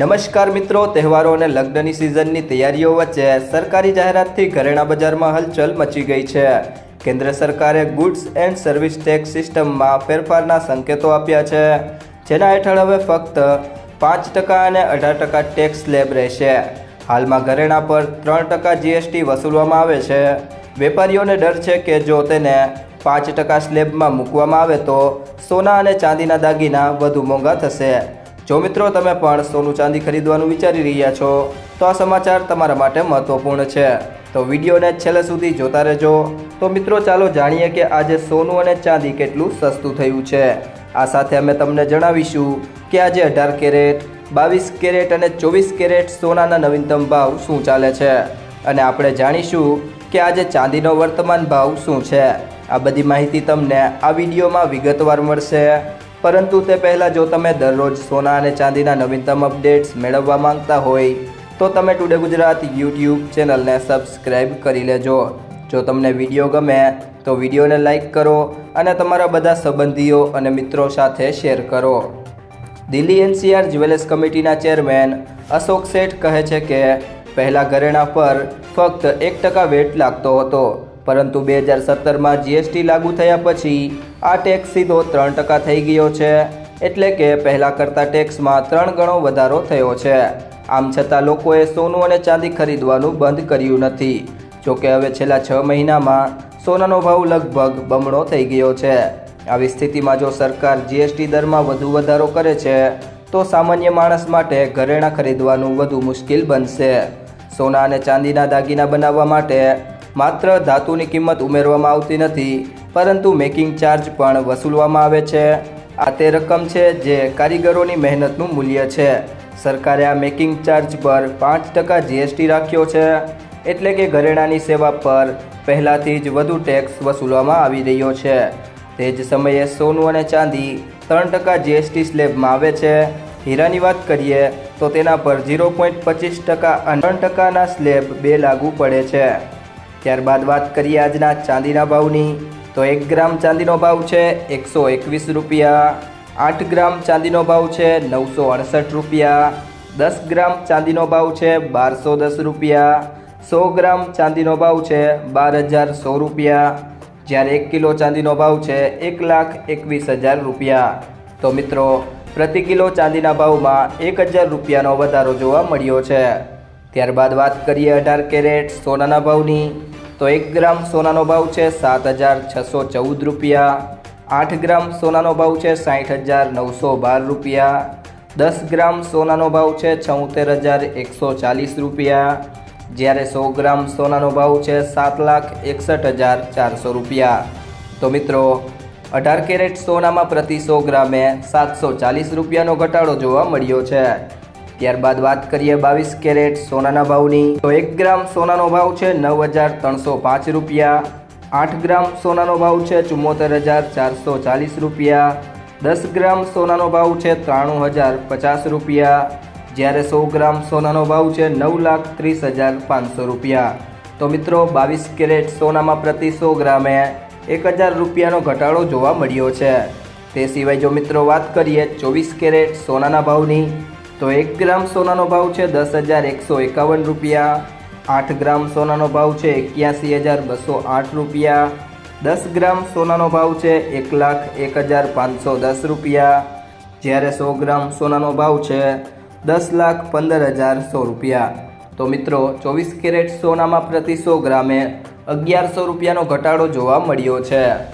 નમસ્કાર મિત્રો, તહેવારો અને લગ્નની સિઝનની તૈયારીઓ વચ્ચે સરકારી જાહેરાતથી ઘરેણા બજારમાં હલચલ મચી ગઈ છે. કેન્દ્ર સરકારે ગુડ્સ એન્ડ સર્વિસ ટેક્સ સિસ્ટમમાં ફેરફારના સંકેતો આપ્યા છે. જેના હેઠળ હવે ફક્ત પાંચ ટકા અને અઢાર ટકા ટેક્સ સ્લેબ રહેશે. હાલમાં ઘરેણા પર ત્રણ ટકા જીએસટી વસૂલવામાં આવે છે. વેપારીઓને ડર છે કે જો તેને પાંચ ટકા સ્લેબમાં મૂકવામાં આવે તો સોના અને ચાંદીના દાગીના વધુ મોંઘા થશે. જો મિત્રો તમે પણ સોનું ચાંદી ખરીદવાનું વિચારી રહ્યા છો, તો આ સમાચાર તમારા માટે મહત્વપૂર્ણ છે. તો વિડીયોને છેલ્લે સુધી જોતા રહેજો. તો મિત્રો, ચાલો જાણીએ કે આજે સોનું અને ચાંદી કેટલું સસ્તું થયું છે. આ સાથે અમે તમને જણાવીશું કે આજે અઢાર કેરેટ, બાવીસ કેરેટ અને ચોવીસ કેરેટ સોનાના નવીનતમ ભાવ શું ચાલે છે. અને આપણે જાણીશું કે આજે ચાંદીનો વર્તમાન ભાવ શું છે. આ બધી માહિતી તમને આ વિડીયોમાં વિગતવાર મળશે. પરંતુ તે પહેલાં જો તમે દરરોજ સોના અને ચાંદીના નવીનતમ અપડેટ્સ મેળવવા માંગતા હોય, તો તમે ટુડે ગુજરાત યુટ્યુબ ચેનલને સબસ્ક્રાઈબ કરી લેજો. જો તમને વીડિયો ગમે, તો વિડીયોને લાઇક કરો અને તમારા બધા સંબંધીઓ અને મિત્રો સાથે શેર કરો. દિલ્હી એનસીઆર જ્વેલર્સ કમિટીના ચેરમેન અશોક શેઠ કહે છે કે, પહેલાં ઘરેણા પર ફક્ત એક ટકા વેટ લાગતો હતો, પરંતુ બે હજાર સત્તરમાં જીએસટી લાગુ થયા પછી આ ટેક્સ સીધો ત્રણ ટકા થઈ ગયો છે. એટલે કે પહેલાં કરતાં ટેક્સમાં ત્રણ ગણો વધારો થયો છે. આમ છતાં લોકોએ સોનું અને ચાંદી ખરીદવાનું બંધ કર્યું નથી. જોકે હવે છેલ્લા છ મહિનામાં સોનાનો ભાવ લગભગ બમણો થઈ ગયો છે. આવી સ્થિતિમાં જો સરકાર જીએસટી દરમાં વધુ વધારો કરે છે, તો સામાન્ય માણસ માટે ઘરેણાં ખરીદવાનું વધુ મુશ્કેલ બનશે. સોના અને ચાંદીના દાગીના બનાવવા માટે માત્ર ધાતુની કિંમત ઉમેરવામાં આવતી નથી પરંતુ મેકિંગ ચાર્જ પણ વસૂલવામાં આવે છે. આ તે રકમ છે જે કારીગરોની મહેનતનું મૂલ્ય છે. સરકારે આ મેકિંગ ચાર્જ પર પાંચ ટકા જીએસટી રાખ્યો છે. એટલે કે ઘરેણાની સેવા પર પહેલાંથી જ વધુ ટેક્સ વસૂલવામાં આવી રહ્યો છે. તે જ સમયે સોનું અને ચાંદી ત્રણ ટકા જીએસટી સ્લેબમાં આવે છે. હીરાની વાત કરીએ તો તેના પર ઝીરો પોઈન્ટ પચીસ ટકા અને ત્રણ ટકાના સ્લેબ બે લાગુ પડે છે. ત્યારબાદ વાત કરીએ આજના ચાંદીના ભાવની. તો એક ગ્રામ ચાંદીનો ભાવ છે એકસો એકવીસ રૂપિયા, આઠ ગ્રામ ચાંદીનો ભાવ છે નવસો અડસઠ રૂપિયા, દસ ગ્રામ ચાંદીનો ભાવ છે બારસો દસ રૂપિયા, સો ગ્રામ ચાંદીનો ભાવ છે બાર હજાર સો રૂપિયા, જ્યારે એક કિલો ચાંદીનો ભાવ છે એક લાખ એકવીસ હજાર રૂપિયા. તો મિત્રો, પ્રતિ કિલો ચાંદીના ભાવમાં એક હજાર રૂપિયાનો વધારો જોવા મળ્યો છે. ત્યારબાદ વાત કરીએ અઢાર કેરેટ સોનાના ભાવની. તો એક ગ્રામ સોનાનો ભાવ છે સાત હજાર છસો ચૌદ રૂપિયા. આઠ ગ્રામ સોનાનો ભાવ છે સાઠ હજાર નવસો બાર રૂપિયા. દસ ગ્રામ સોનાનો ભાવ છે છોતેર હજાર એકસો ચાલીસ રૂપિયા. જ્યારે સો ગ્રામ સોનાનો ભાવ છે સાત લાખ એકસઠ હજાર ચારસો રૂપિયા. તો મિત્રો, અઢાર કેરેટ સોનામાં પ્રતિ સો ગ્રામે સાતસો ચાલીસ રૂપિયાનો ઘટાડો જોવા મળ્યો છે. ત્યારબાદ વાત કરીએ બાવીસ કેરેટ સોનાના ભાવની. તો એક ગ્રામ સોનાનો ભાવ છે નવ હજાર ત્રણસો પાંચ રૂપિયા. આઠ ગ્રામ સોનાનો ભાવ છે ચુમ્મોતેર હજાર ચારસો ચાલીસ રૂપિયા. દસ ગ્રામ સોનાનો ભાવ છે ત્રાણું હજાર પચાસ રૂપિયા. જ્યારે સો ગ્રામ સોનાનો ભાવ છે નવ લાખ ત્રીસ હજાર પાંચસો રૂપિયા. તો મિત્રો, બાવીસ કેરેટ સોનામાં પ્રતિ સો ગ્રામે એક હજાર રૂપિયાનો ઘટાડો જોવા મળ્યો છે. તે સિવાય જો મિત્રો વાત કરીએ ચોવીસ કેરેટ સોનાના ભાવની તો એક ગ્રામ સોનાનો ભાવ છે દસ હજાર એકસો એકાવન રૂપિયા. આઠ ગ્રામ સોનાનો ભાવ છે એક્યાસી હજાર બસો આઠ રૂપિયા. દસ ગ્રામ સોનાનો ભાવ છે એક લાખ એક હજાર પાંચસો દસ રૂપિયા. જ્યારે સો ગ્રામ સોનાનો ભાવ છે દસ લાખ પંદર હજાર સો રૂપિયા. તો મિત્રો, ચોવીસ કેરેટ સોનામાં પ્રતિ સો ગ્રામે અગિયારસો રૂપિયાનો ઘટાડો જોવા મળ્યો છે.